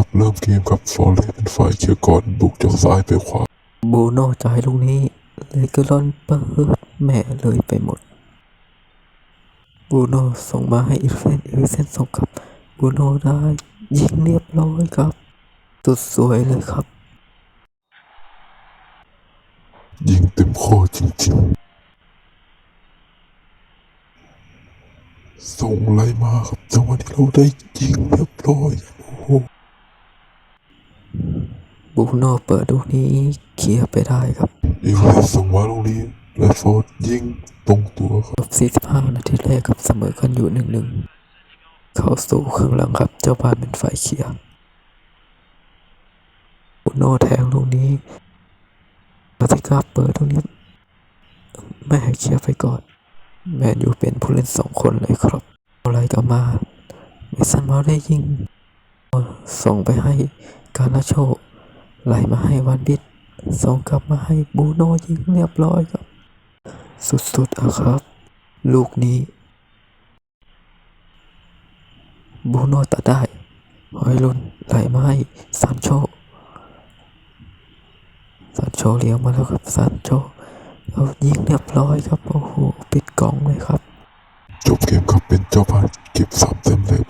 ครับ เริ่มเกมครับฟอร์เรสเป็นฝ่ายเชียร์ก่อนบุกจากซ้ายไปขวาบูโน่จ่ายลูกนี้เลยก็ล่อนเปิดแม่เลยไปหมดบูโน่ส่งมาให้อีเซนอีเซนส่งกลับบูโน่ได้ยิงเรียบร้อยครับ สุดสวยเลยครับ ยิงเต็มข้อจริงๆ ส่งไล่มาครับจังหวะที่เราได้ยิงเรียบร้อย โอ้โห บูโน่เปิดลูกนี้เคลียร์ไปได้ครับอีเวนส่งมาตรงนี้และฟอร์ดยิงตรงตัวครับจบ45 นาทีแรกครับเสมอกันอยู่หนึ่งหนึ่งเข้าสู่ครึ่งหลังครับ เจ้าบ้านเป็นฝ่ายเคลียร์บูโน่แทงลูกนี้ปาติกาเปิดลูกนี้แม่ให้เคลียร์ไปก่อน แมนยูเป็นผู้เล่นสองคนเลยครับอะไรก็มาเมสันมาได้ยิง ส่งไปให้การนาโช ไหลมาให้วันบิดส่งกลับมาให้บูโน่ยิงเรียบร้อยครับ สุดๆอะครับ ลูกนี้ บูโน่ตัดได้หอยลุนไหลมาให้ซานโชซานโชเลี้ยวมาแล้วครับซานโชเอายิงเรียบร้อยครับ โอ้โห ปิดกล่องเลยครับ จบเกมครับเป็นเจ้าบ้านเก็บสามแต้มแรกไปครอง